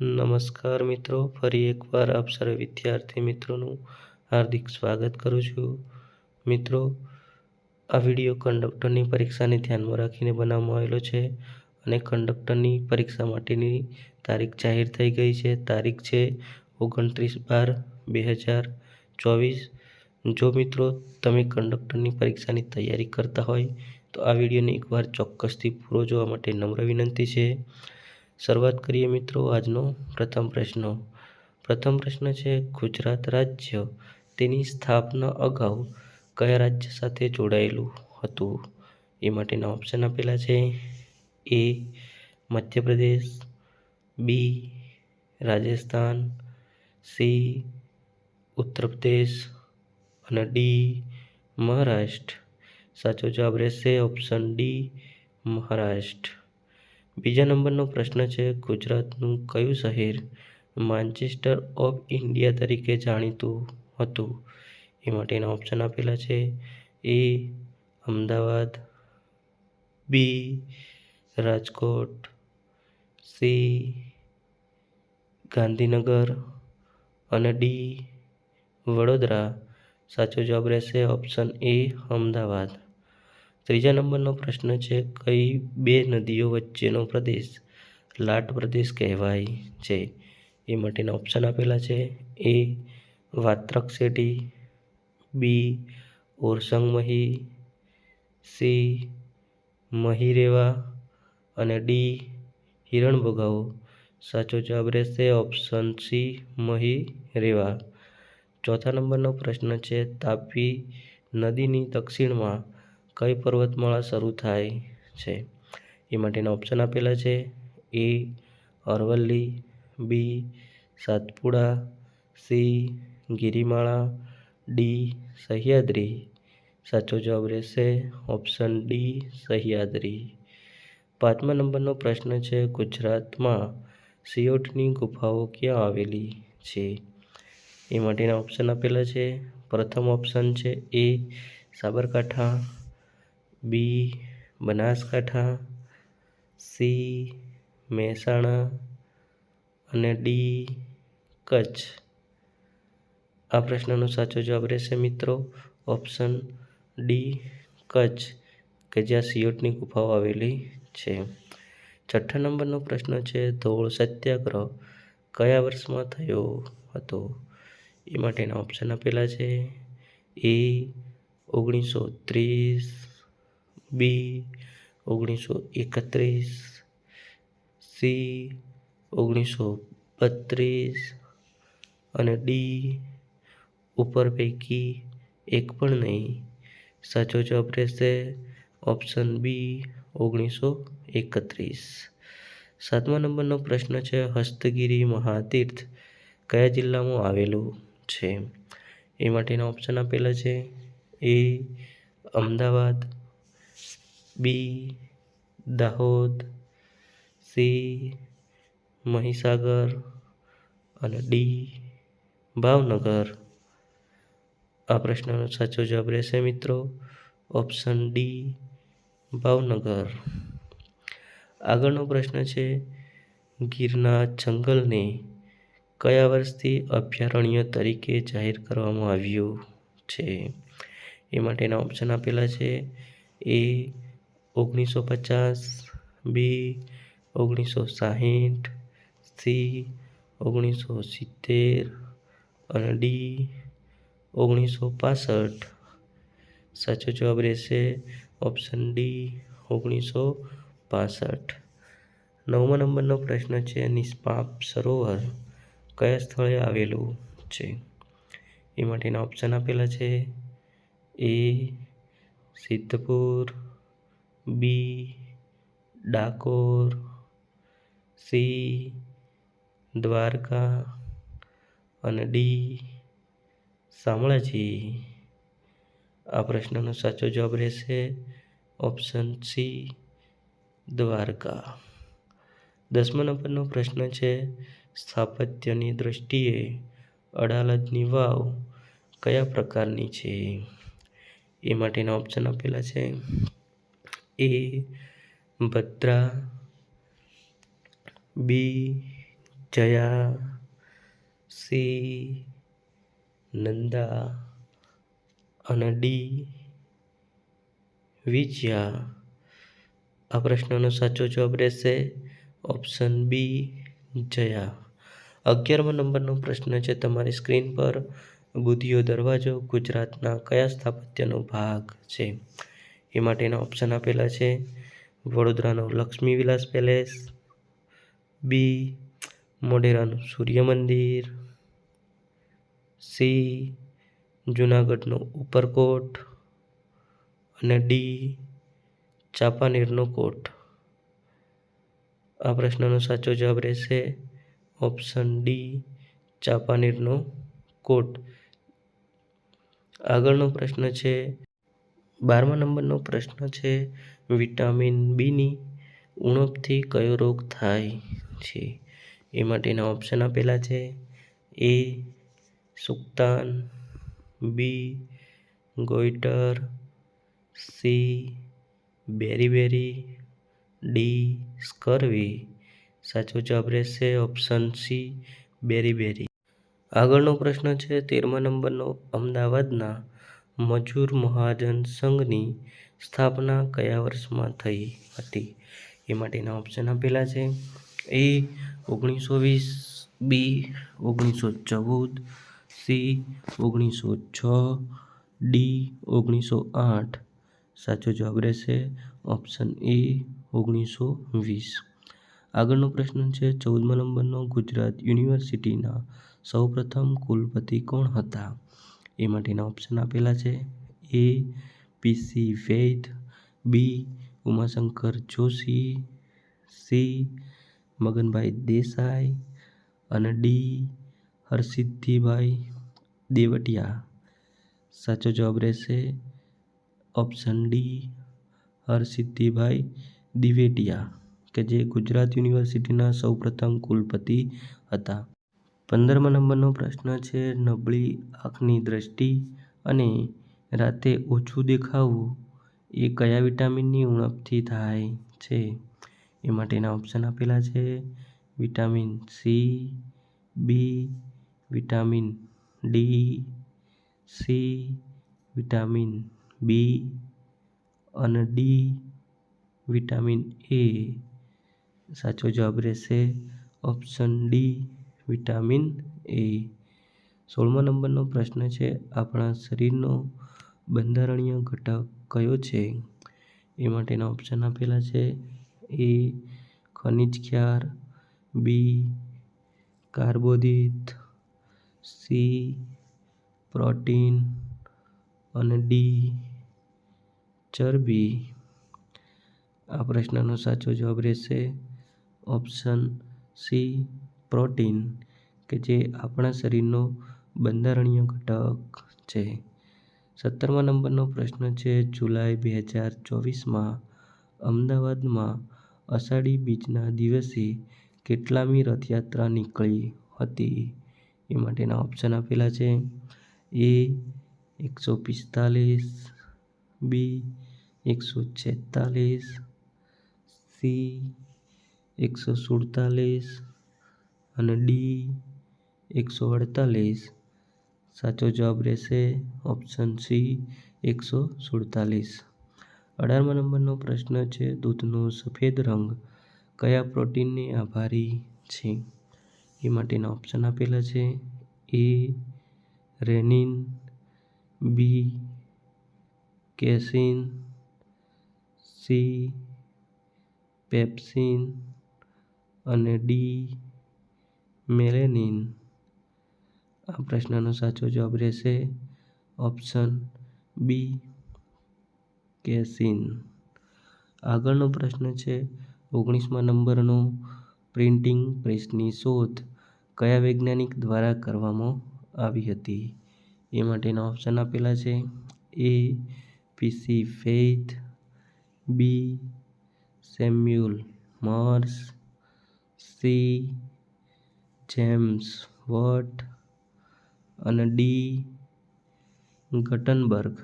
નમસ્કાર મિત્રો, ફરી એકવાર આપ સર્વે વિદ્યાર્થી મિત્રોનું હાર્દિક સ્વાગત કરું છું. મિત્રો, આ વીડિયો કંડક્ટરની પરીક્ષાને ધ્યાનમાં રાખીને બનાવવામાં આવેલો છે અને કંડક્ટરની પરીક્ષા માટેની તારીખ જાહેર થઈ ગઈ છે. તારીખ છે ઓગણત્રીસ બાર બે હજાર ચોવીસ. જો મિત્રો, તમે કંડક્ટરની પરીક્ષાની તૈયારી કરતા હોય, તો આ વિડીયોને એકવાર ચોક્કસથી પૂરો જોવા માટે નમ્ર વિનંતી છે. શરૂઆત કરીએ મિત્રો આજનો પ્રથમ પ્રશ્ન. પ્રથમ પ્રશ્ન છે, ગુજરાત રાજ્ય તેની સ્થાપના અગાઉ કયા રાજ્ય સાથે જોડાયેલું હતું? એ માટેના ઓપ્શન આપેલા છે, A Madhya Pradesh, B Rajasthan, C Uttar Pradesh અને ડી મહારાષ્ટ્ર. સાચો જવાબ રહેશે ઓપ્શન ડી મહારાષ્ટ્ર. બીજા નંબરનો પ્રશ્ન છે, ગુજરાતનું કયું શહેર માન્ચેસ્ટર ઓફ ઇન્ડિયા તરીકે જાણીતું હતું? એ માટેના ઓપ્શન આપેલા છે. A Ahmedabad B Rajkot C Gandhinagar અને ડી વડોદરા. સાચો જવાબ રહેશે ઓપ્શન એ અમદાવાદ. ત્રીજા નંબરનો પ્રશ્ન છે, કઈ બે નદીઓ વચ્ચેનો પ્રદેશ લાટ પ્રદેશ કહેવાય છે? એ માટેના ઓપ્શન આપેલા છે. એ વાત્રક શેટી બી ઓરસંગમહી, સી મહીરેવા અને ડી હિરણ ભોગાવો સાચો જવાબ રહેશે ઓપ્શન સી મહી રેવા ચોથા નંબરનો પ્રશ્ન છે, તાપી નદીની દક્ષિણમાં કઈ પર્વતમાળા શરૂ થાય છે? એ માટેના ઓપ્શન આપેલા છે. A, Aravalli, B, Satpura, C, Girimala, D, Sahyadri. સાચો જવાબ રહેશે ઓપ્શન ડી, સહ્યાદ્રી. પાંચમા નંબરનો પ્રશ્ન છે, ગુજરાતમાં સિયોટની ગુફાઓ ક્યાં આવેલી છે? એ માટેના ઓપ્શન આપેલા છે. પ્રથમ ઓપ્શન છે A Sabarkantha B, Banaskantha, C, Mehsana અને ડી, કચ્છ. આ પ્રશ્નનો સાચો જવાબ રહેશે મિત્રો ઓપ્શન ડી, કચ્છ, કે જ્યાં સિયોટની ગુફાઓ આવેલી છે. છઠ્ઠા નંબરનો પ્રશ્ન છે, ધોળ સત્યાગ્રહ કયા વર્ષમાં થયો હતો? એ માટેના ઓપ્શન આપેલા છે. એ ઓગણીસો ત્રીસ બી, ઓગણીસો એકત્રીસ, સી, ઓગણીસો બત્રીસ અને ડી ઉપર પૈકી એક પણ નહીં. સાચો જવાબ રહેશે ઓપ્શન બી, ઓગણીસો એકત્રીસ. સાતમા નંબરનો પ્રશ્ન છે, હસ્તગીરી મહાતીર્થ કયા જિલ્લામાં આવેલું છે? એ માટેના ઓપ્શન આપેલા છે. A Ahmedabad B, Dahod, C, Mahisagar અને ડી, ભાવનગર. આ પ્રશ્નનો સાચો જવાબ રહેશે મિત્રો ઓપ્શન ડી, ભાવનગર. આગળનો પ્રશ્ન છે ગીરના જંગલને કયા વર્ષથી અભયારણ્ય તરીકે જાહેર કરવામાં આવ્યું છે? એ માટેના ઓપ્શન આપેલા છે, એ ઓગણીસો પચાસ બી ઓગણીસો સાહીઠ સી ઓગણીસો સિત્તેર અને ડી ઓગણીસો પાસઠ સાચો જવાબ રહેશે ઓપ્શન ડી ઓગણીસો પાસઠ નવમા નંબરનો પ્રશ્ન છે, નિષ્પાપ સરોવર કયા સ્થળે આવેલું છે? એ માટેના ઓપ્શન આપેલા છે. A, Sidhpur B, Dakor, C, Dwarka અને ડી, શામળાજી. આ પ્રશ્નનો સાચો જવાબ રહેશે ઓપ્શન સી, દ્વારકા. દસમા નંબરનો પ્રશ્ન છે, સ્થાપત્યની દૃષ્ટિએ અડાલજની વાવ કયા પ્રકારની છે? એ માટેના ઓપ્શન આપેલા છે. એ ભદ્રા બી જયા સી નંદા અને ડી વિજયા. આ પ્રશ્નનો સાચો જવાબ રહેશે ઓપ્શન બી જયા. અગિયારમો નંબરનો પ્રશ્ન છે તમારી સ્ક્રીન પર બુધિયો દરવાજો ગુજરાતના કયા સ્થાપત્યનો ભાગ છે? એ માટેના ઓપ્શન આપેલા છે. વડોદરાનો લક્ષ્મી વિલાસ પેલેસ. બી મોઢેરાનું સૂર્ય મંદિર. સી જૂનાગઢનો ઉપરકોટ. અને ડી ચાંપાનેરનો કોટ. આ પ્રશ્નનો સાચો જવાબ રહેશે ઓપ્શન ડી ચાંપાનેરનો કોટ. આગળનો પ્રશ્ન છે બારમા નંબરનો પ્રશ્ન છે, વિટામિન બીની ઉણપથી કયો રોગ થાય છે? એ માટેના ઓપ્શન આપેલા છે, એ સુક્તાન, બી ગોઈટર, સી બેરી ડી સ્કર્વી. સાચો જવાબ રહેશે ઓપ્શન સી બેરી બેરી આગળનો પ્રશ્ન છે, તેરમા નંબરનો અમદાવાદના મજૂર મહાજન સંઘની સ્થાપના કયા વર્ષમાં થઈ હતી? એ માટેના ઓપ્શન આપેલા છે. એ ઓગણીસો વીસ બી ઓગણીસો ચૌદ સી ઓગણીસો છ ડી ઓગણીસો આઠ સાચો જવાબ રહેશે ઓપ્શન એ ઓગણીસો વીસ આગળનો પ્રશ્ન છે, ચૌદમા નંબરનો ગુજરાત યુનિવર્સિટીના સૌપ્રથમ કુલપતિ કોણ હતા? એ માટેના ઓપ્શન આપેલા છે. A P C Vaidya B Umashankar Joshi. C Maganbhai Desai. અને ડી હરસિદ્ધિભાઈ દેવટિયા. સાચો જવાબ રહેશે ઓપ્શન ડી હરસિદ્ધિભાઈ દિવેટિયા, કે જે ગુજરાત યુનિવર્સિટીના સૌપ્રથમ કુલપતિ હતા. પંદરમા નંબરનો પ્રશ્ન છે, નબળી આંખની દ્રષ્ટિ અને રાતે ઓછું દેખાવું એ કયા વિટામિનની ઉણપથી થાય છે? એ માટેના ઓપ્શન આપેલા છે, vitamin C, B, vitamin D, C, vitamin B અને ડી, વિટામિન એ. સાચો જવાબ રહેશે ઓપ્શન ડી. Vitamin A. સોળમા નંબરનો પ્રશ્ન છે, આપણા શરીરનો બંધારણીય ઘટક કયો છે? એ માટેના ઓપ્શન આપેલા છે, એ ખનિજ ક્ષાર બી કાર્બોદિત સી પ્રોટીન અને ડી ચરબી. આ પ્રશ્નનો સાચો જવાબ રહેશે ઓપ્શન સી પ્રોટીન કે જે આપણા શરીરનો બંધારણીય ઘટક છે. સત્તરમા નંબરનો પ્રશ્ન છે, જુલાઈ બે હજાર ચોવીસમાં અમદાવાદમાં અષાઢી બીજના દિવસે કેટલામી રથયાત્રા નીકળી હતી? એ માટેના ઓપ્શન આપેલા છે. એ એકસો પિસ્તાલીસ, બી એકસો છેતાલીસ, સી એકસો સુડતાલીસ અને ડી એકસો અડતાલીસ. સાચો જવાબ રહેશે ઓપ્શન સી એકસો સુડતાલીસ. અઢારમા નંબરનો પ્રશ્ન છે, દૂધનો સફેદ રંગ કયા પ્રોટીનને આભારી છે? એ માટેના ઓપ્શન આપેલા છે A rennin B casein C pepsin અને ડી મેલેનિન. આ પ્રશ્નનો સાચો જવાબ રહેશે ઓપ્શન બી, કેસિન. આગળનો પ્રશ્ન છે, ઓગણીસમા નંબરનો પ્રિન્ટિંગ પ્રેસની શોધ કયા વૈજ્ઞાનિક દ્વારા કરવામાં આવી હતી? એ માટેના ઓપ્શન આપેલા છે, A P C faith, B, Samuel, Morse, C James Watt અને ડી ગટનબર્ગ?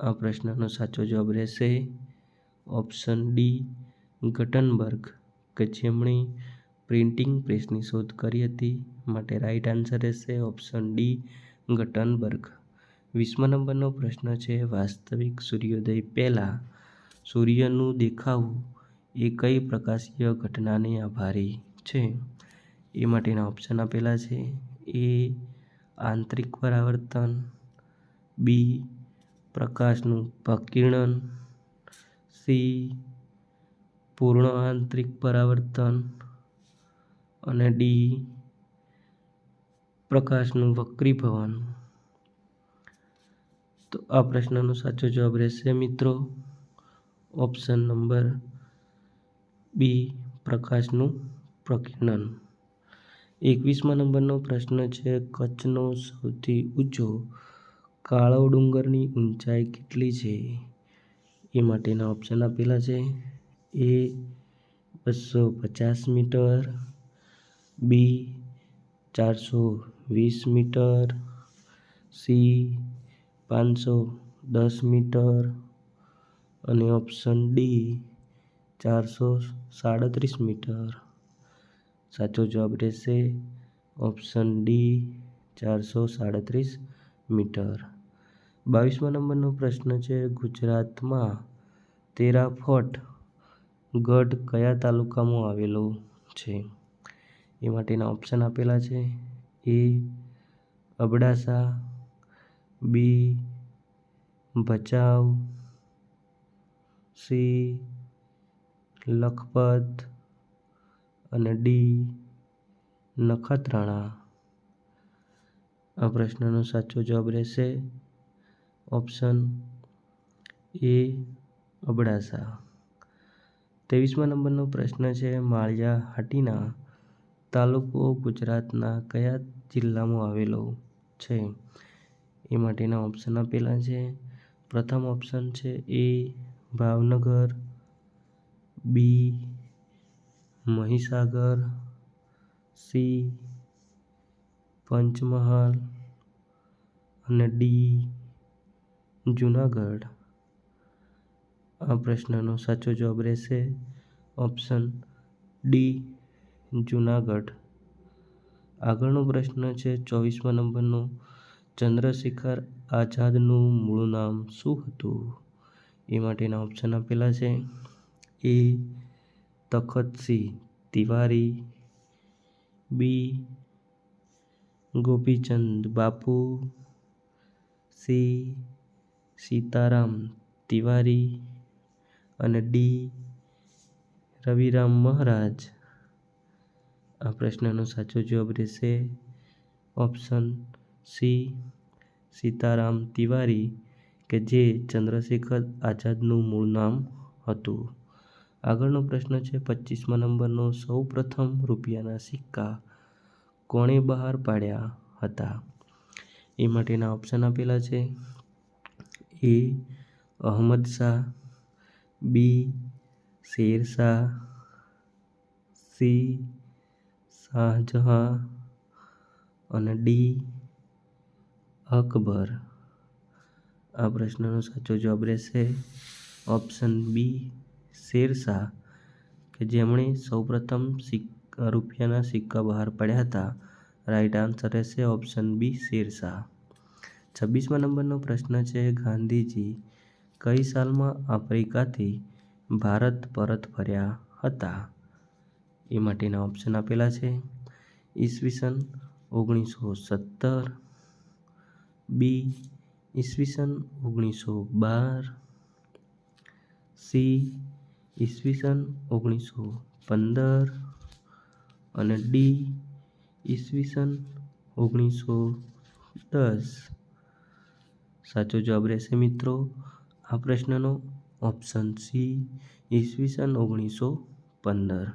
આ પ્રશ્નનો સાચો જવાબ રહેશે ઓપ્શન ડી ગટનબર્ગ, કે જેમણે પ્રિન્ટિંગ પ્રેસની શોધ કરી હતી માટે રાઈટ આન્સર રહેશે ઓપ્શન ડી ગટનબર્ગ. વીસમા નંબરનો પ્રશ્ન છે, વાસ્તવિક સૂર્યોદય પહેલાં સૂર્યનું દેખાવું એ કઈ પ્રકાશીય ઘટનાને આભારી છે? એ માટેના ઓપ્શન આપેલા છે. એ આંતરિક પરાવર્તન, બી પ્રકાશનું પ્રકિર્ણન, સી પૂર્ણ આંતરિક પરાવર્તન, અને ડી પ્રકાશનું વક્રીભવન. તો આ પ્રશ્નનો સાચો જવાબ રહેશે મિત્રો. ઓપ્શન નંબર બી પ્રકાશનું પ્રકિર્ણન. એકવીસમા નંબરનો પ્રશ્ન છે, કચ્છનો સૌથી ઊંચો કાળો ડુંગરની ઊંચાઈ કેટલી છે? એ માટેના ઓપ્શન આપેલા છે. એ બસો પચાસ મીટર, બી ચારસો વીસ મીટર, સી પાંચસો દસ મીટર અને ઓપ્શન ડી ચારસો સાડત્રીસ મીટર. સાચો જવાબ રહેશે ઓપ્શન ડી, ચારસો સાડત્રીસ મીટર. બાવીસમા નંબરનો પ્રશ્ન છે, ગુજરાતમાં તેરાફટ ગઢ કયા તાલુકામાં આવેલો છે? એ માટેના ઓપ્શન આપેલા છે, A Abdasa, B Bhachau, C Lakhpat અને ડી નખત્રાણા. આ પ્રશ્નનો સાચો જવાબ રહેશે ઓપ્શન એ અબડાસા. ત્રેવીસમા નંબરનો પ્રશ્ન છે, માળિયા હાટીના તાલુકો ગુજરાતના કયા જિલ્લામાં આવેલો છે? એ માટેના ઓપ્શન આપેલા છે. પ્રથમ ઓપ્શન છે A Bhavnagar, B Mahisagar, C, Panchmahal અને ડી, જુનાગઢ. આ પ્રશ્નનો સાચો જવાબ રહેશે ઓપ્શન ડી, જુનાગઢ. આગળનો પ્રશ્ન છે, ચોવીસમા નંબરનો ચંદ્રશેખર આઝાદનું મૂળ નામ શું હતું? એ માટેના ઓપ્શન આપેલા છે. એ તખતસિંહ તિવારી, બી. ગોપીચંદ બાપુ, સી. સીતારામ તિવારી અને ડી. રવિરામ મહારાજ. આ પ્રશ્નનો સાચો જવાબ રહેશે ઓપ્શન સી, સીતારામ તિવારી, કે જે ચંદ્રશેખર આઝાદનું મૂળ નામ હતું. આગળનો પ્રશ્ન છે પચીસમા નંબરનો સૌ પ્રથમ રૂપિયાના સિક્કા કોણે બહાર પાડ્યા હતા? એ માટેના ઓપ્શન આપેલા છે. A Ahmad Shah, B Sher Shah, C Shahjahan અને ડી અકબર. આ પ્રશ્નનો સાચો જવાબ રહેશે ઓપ્શન બી. શેરશાહ કે જેમણે સૌપ્રથમ સિક્કા, રૂપિયાના સિક્કા બહાર પાડ્યા હતા? રાઈટ આન્સર રહેશે ઓપ્શન બી શેરશાહ. છવ્વીસમા નંબરનો પ્રશ્ન છે, ગાંધીજી કઈ સાલમાં આફ્રિકાથી ભારત પરત ફર્યા હતા? એ માટેના ઓપ્શન આપેલા છે. ઈસવીસન ઓગણીસો સત્તર. બી ઈસવીસન ઓગણીસો બાર. સી ઈસવીસન ઓગણીસો પંદર અને ડી ઈસવીસન ઓગણીસો દસ. સાચો જવાબ રહેશે મિત્રો, આ પ્રશ્નનો ઓપ્શન સી ઈસવીસન ઓગણીસો પંદર.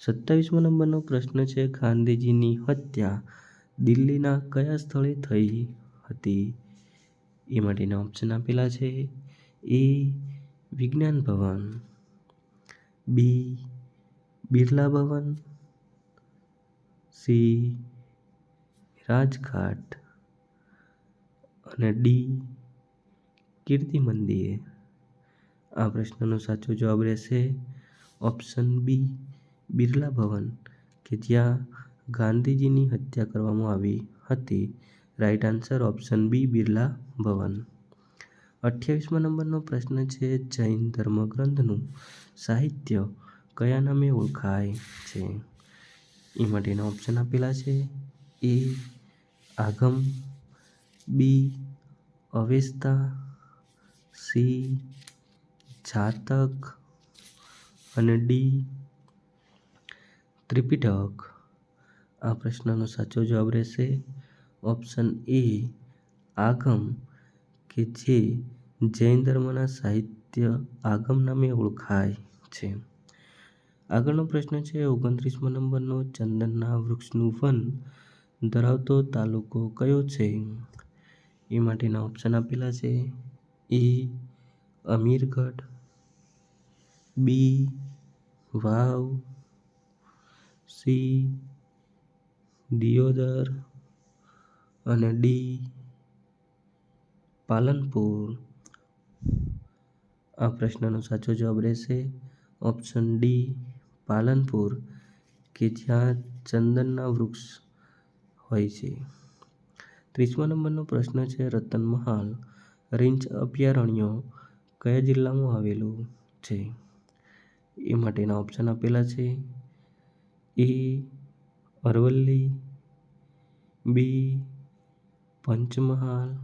સત્તાવીસમો નંબરનો પ્રશ્ન છે, ગાંધીજીની હત્યા દિલ્હીના કયા સ્થળે થઈ હતી? એ માટેના ઓપ્શન આપેલા છે, A Vigyan Bhavan. B Birla Bhavan C Rajghat અને ડી કીર્તિ મંદિર આ પ્રશ્નનો સાચો જવાબ રહેશે ઓપ્શન બી બિરલા ભવન કે જ્યાં ગાંધીજીની હત્યા કરવામાં આવી હતી. Right answer option B Birla Bhavan અઠ્યાવીસમા નંબરનો પ્રશ્ન છે જૈન ધર્મગ્રંથનું. સાહિત્ય કયા નામે ઓળખાય છે? એ માટેના ઓપ્શન આપેલા છે. એ, આગમ, બી, અવેસ્તા, સી, જાતક અને ડી, ત્રિપિટક. આ પ્રશ્નનો સાચો જવાબ રહેશે ઓપ્શન એ, આગમ, કે જે જૈન ધર્મના સાહિત્ય આગમ નામે ઓળખાય. છે. આગળનો પ્રશ્ન છે, ઓગણત્રીસમો નંબરનો ચંદનના વૃક્ષનું વન ધરાવતો તાલુકો કયો છે? એ માટેના ઓપ્શન આપેલા છે. A, Amirgadh. B, Vav. C, Deodar. અને ડી, પાલનપુર. આ પ્રશ્નનો સાચો જવાબ રહેશે ઓપ્શન ડી, પાલનપુર, કે જ્યાં ચંદનના વૃક્ષ હોય છે. ત્રીસમા નંબરનો પ્રશ્ન છે રતનમહાલ રિંચ અભયારણ્ય કયા જિલ્લામાં આવેલું છે? એ માટેના ઓપ્શન આપેલા છે A, Aravalli, B, Panchmahal,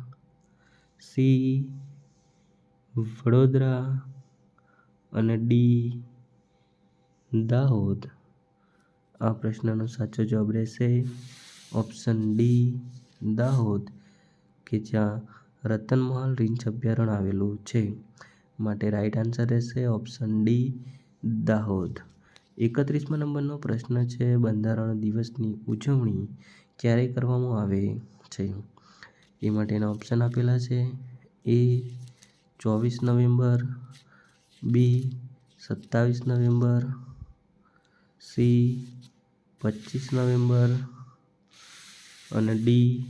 C, Vadodara અને ડી. દાહોદ? આ પ્રશ્નનો સાચો જવાબ રહેશે ઓપ્શન ડી. દાહોદ, કે જ્યાં રતનમહાલ રીંછ અભયારણ્ય આવેલું છે. માટે રાઈટ આન્સર રહેશે ઓપ્શન ડી. દાહોદ. એકત્રીસમા નંબરનો પ્રશ્ન છે, બંધારણ દિવસની ઉજવણી ક્યારે કરવામાં આવે છે? એ માટેના ઓપ્શન આપેલા છે. એ ચોવીસ નવેમ્બર બી, સત્તાવીસ નવેમ્બર. સી, પચીસ નવેમ્બર. અને ડી,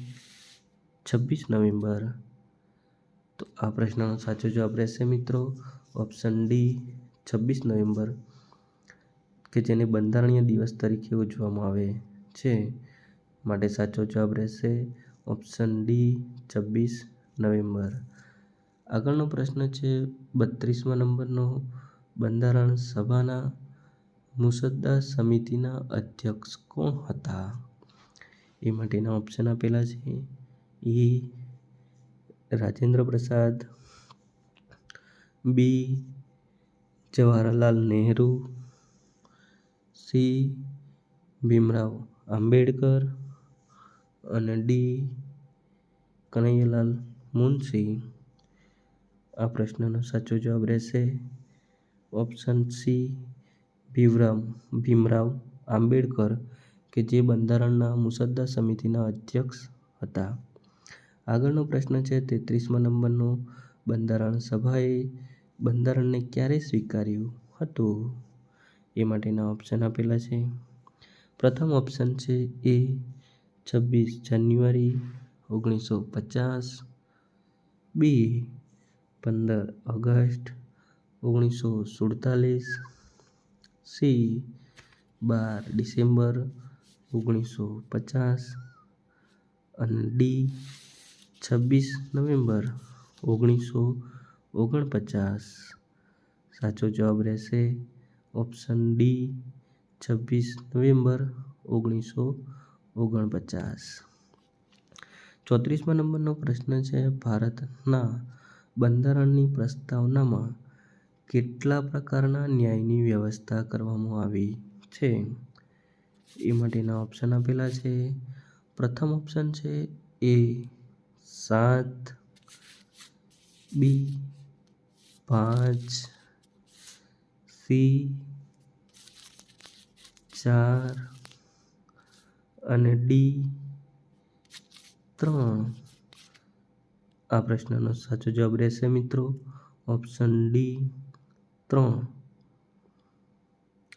છવ્વીસ નવેમ્બર. તો આ પ્રશ્નનો સાચો જવાબ રહેશે મિત્રો ઓપ્શન ડી, છવ્વીસ નવેમ્બર, કે જેને બંધારણીય દિવસ તરીકે ઉજવવામાં આવે છે. માટે સાચો જવાબ રહેશે ઓપ્શન ડી, છવ્વીસ નવેમ્બર. આગળનો પ્રશ્ન છે, બત્રીસમા નંબરનો બંધારણ સભાના મુસદ્દા સમિતિના અધ્યક્ષ કોણ હતા? એ માટેના ઓપ્શન આપેલા છે, A Rajendra Prasad B Jawaharlal Nehru, C Bhimrao Ambedkar અને ડી કનૈયાલાલ મુનશી. આ પ્રશ્નનો સાચો જવાબ રહેશે ઓપ્શન સી ભીવરામ, ભીમરાવ આંબેડકર કે જે બંધારણના મુસદ્દા સમિતિના અધ્યક્ષ હતા. આગળનો પ્રશ્ન છે, તેત્રીસમા નંબરનો બંધારણ સભાએ બંધારણને ક્યારે સ્વીકાર્યું હતું? એ માટેના ઓપ્શન આપેલા છે. પ્રથમ ઓપ્શન છે એ છવ્વીસ જાન્યુઆરી ઓગણીસો પચાસ. બી પંદર ઓગસ્ટ ઓગણીસો સુડતાલીસ. સી, બાર ડિસેમ્બર ઓગણીસો પચાસ. અને ડી, છવ્વીસ નવેમ્બર ઓગણીસો ઓગણપચાસ. સાચો જવાબ રહેશે ઓપ્શન ડી, છવ્વીસ નવેમ્બર ઓગણીસો ઓગણપચાસ. ચોત્રીસમાં નંબરનો પ્રશ્ન છે, ભારતના બંધારણની પ્રસ્તાવનામાં કેટલા પ્રકારના ન્યાયની વ્યવસ્થા કરવામાં આવી છે? એ માટેના ઓપ્શન આપેલા છે. પ્રથમ ઓપ્શન છે એ સાત, બી, પાંચ, સી, ચાર અને ડી ત્રણ. આ પ્રશ્નનો સાચો જવાબ રહેશે મિત્રો ઓપ્શન ડી ત્રણ.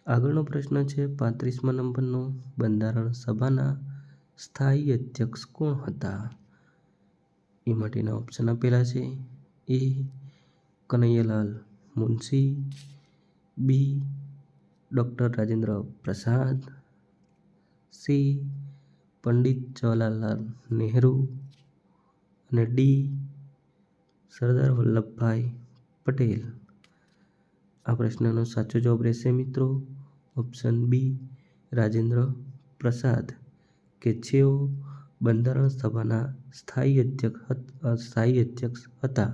આગળનો પ્રશ્ન છે, પાંત્રીસમા નંબરનો બંધારણ સભાના સ્થાયી અધ્યક્ષ કોણ હતા? એ માટેના ઓપ્શન આપેલા છે, A Kanaiyalal Munshi, B doctor Rajendra Prasad, C Pandit Jawaharlal Nehru અને ડી સરદાર વલ્લભભાઈ પટેલ. આ પ્રશ્નનો સાચો જવાબ રહેશે મિત્રો ઓપ્શન બી રાજેન્દ્ર પ્રસાદ, કે જેઓ બંધારણ સભાના સ્થાયી અધ્યક્ષ સ્થાયી અધ્યક્ષ હતા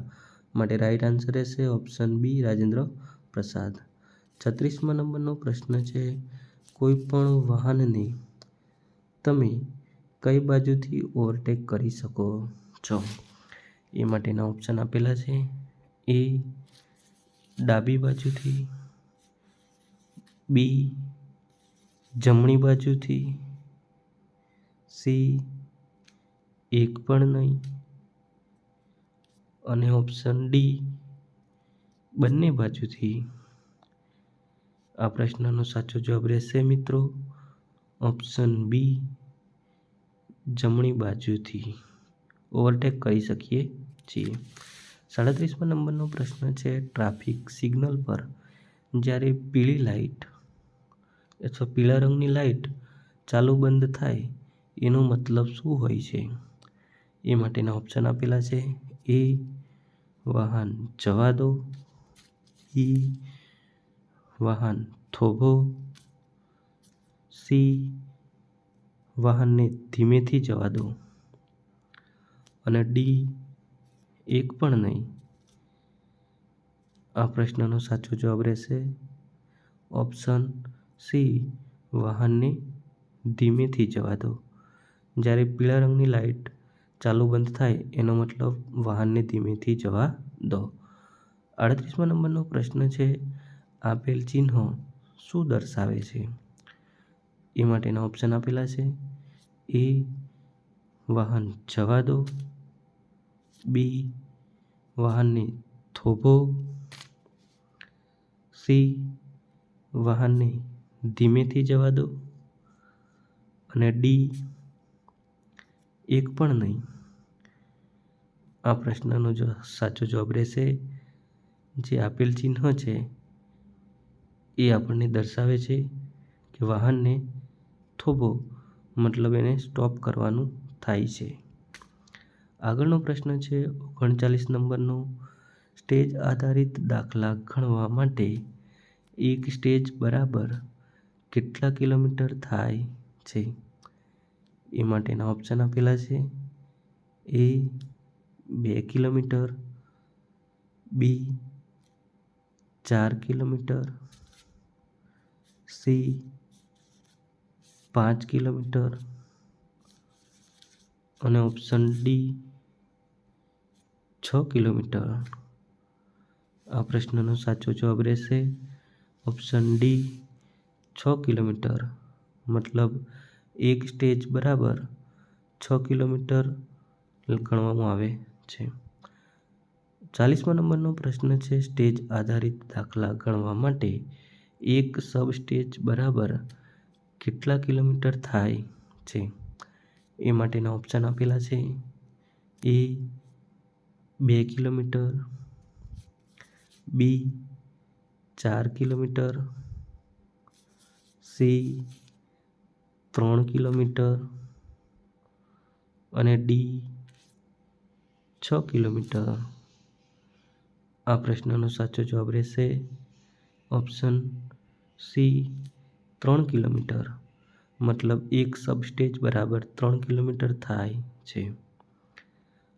માટે રાઈટ આન્સર રહેશે ઓપ્શન બી રાજેન્દ્ર પ્રસાદ. છત્રીસમા નંબરનો પ્રશ્ન છે, કોઈ પણ વાહનને તમે કઈ બાજુથી ઓવરટેક કરી શકો? છો. એ માટેના ઓપ્શન આપેલા છે. એ ડાબી બાજુથી, બી જમણી બાજુથી, સી એક પણ નહીં. અને ઓપ્શન ડી બંને બાજુથી. આ પ્રશ્નનો સાચો જવાબ રહેશે મિત્રો. ઓપ્શન બી જમણી બાજુથી. ઓવરટેક કરી શકીએ છીએ. સાડત્રીસમા નંબરનો પ્રશ્ન છે, ટ્રાફિક સિગ્નલ પર. જ્યારે પીળી લાઇટ અથવા પીળા રંગની લાઇટ ચાલુ બંધ થાય, એનો મતલબ શું હોય છે? એ માટેના ઓપ્શન આપેલા છે. એ વાહન જવા દો ઈ વાહન થોભો, સી વાહનને ધીમેથી જવા દો. અને ડી એક પણ નહીં. આ પ્રશ્નનો સાચો જવાબ રહેશે ઓપ્શન સી વાહનને ધીમેથી જવા દો. જ્યારે પીળા રંગની લાઇટ ચાલુ બંધ થાય, એનો મતલબ વાહનને ધીમેથી જવા દો. આડત્રીસમા નંબરનો પ્રશ્ન છે, આપેલ ચિહ્નો શું દર્શાવે છે? એ માટેના ઓપ્શન આપેલા છે. એ વાહન જવા દો. બી વાહનને થોભો. સી વાહનને ધીમેથી જવા દો. અને ડી એક પણ નહીં. આ પ્રશ્નનો જો સાચો જવાબ રહેશે. જે આપેલ ચિહ્ન છે એ આપણને દર્શાવે છે કે વાહનને થોભો, મતલબ એને સ્ટોપ કરવાનું થાય છે. આગળનો પ્રશ્ન છે, ઓગણચાલીસ નંબરનો સ્ટેજ આધારિત દાખલા ગણવા માટે એક સ્ટેજ બરાબર કેટલા કિલોમીટર થાય છે? એ માટેના ઓપ્શન આપેલા છે. એ બે કિલોમીટર, બી ચાર કિલોમીટર, સી પાંચ કિલોમીટર અને ઓપ્શન ડી છ કિલોમીટર. આ પ્રશ્નનો સાચો જવાબ રહેશે ઓપ્શન ડી છ કિલોમીટર. મતલબ એક સ્ટેજ બરાબર છ કિલોમીટર ગણવામાં આવે છે. ચાલીસમા નંબરનો પ્રશ્ન છે સ્ટેજ આધારિત દાખલા ગણવા માટે એક સબ સ્ટેજ બરાબર કેટલા કિલોમીટર થાય છે? એ માટેના ઓપ્શન આપેલા છે. એ બે કિલોમીટર બી ચાર કિલોમીટર સી ત્રણ કિલોમીટર અને ડી છ કિલોમીટર. આ પ્રશ્નનો સાચો જવાબ રહેશે ઓપ્શન સી ત્રણ કિલોમીટર. મતલબ એક સબસ્ટેજ બરાબર ત્રણ કિલોમીટર થાય છે.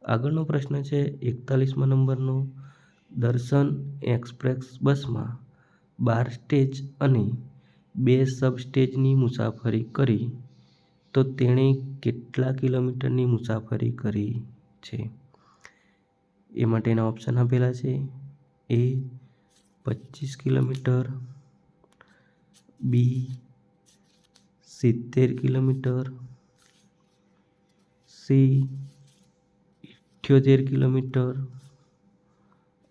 આગળનો પ્રશ્ન છે, એકતાલીસમા નંબરનો દર્શન એક્સપ્રેસ બસમાં બાર સ્ટેજ અને બે સબ સ્ટેજની મુસાફરી કરી, તો તેણે કેટલા કિલોમીટરની મુસાફરી કરી છે? એ માટેના ઓપ્શન આપેલા છે, એ પચીસ કિલોમીટર, બી સિત્તેર કિલોમીટર, સી ઇઠ્યોતેર કિલોમીટર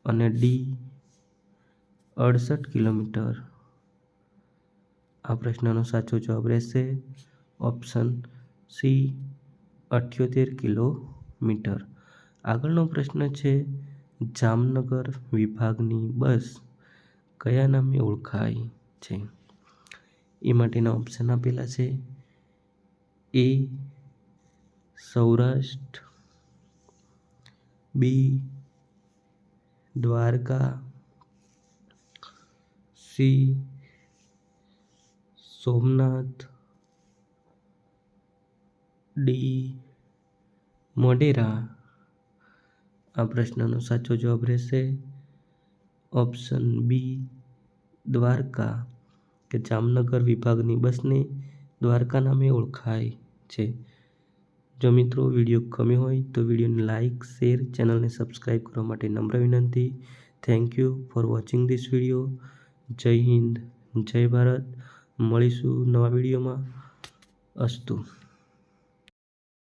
અને ડી અડસઠ કિલોમીટર. આ પ્રશ્નનો સાચો જવાબ રહેશે ઓપ્શન સી અઠ્યોતેર કિલોમીટર. આગળનો પ્રશ્ન છે, જામનગર વિભાગની બસ કયા નામે ઓળખાય છે? એ માટેના ઓપ્શન આપેલા છે. A Saurashtra B, Dwarka, C, Somnath, D, Modhera. આ પ્રશ્નનો સાચો જવાબ રહેશે ઓપ્શન બી, દ્વારકા, કે જામનગર વિભાગની બસને દ્વારકા નામે ઓળખાય છે. જો મિત્રો વીડિયો ગમ્યો હોય તો વિડીયોને લાઇક શેર, ચેનલને સબસ્ક્રાઈબ કરવા માટે નમ્ર વિનંતી. Thank you for watching this video Jai Hind, Jai Bharat. મળીશું નવા વિડીયોમાં. અસ્તુ.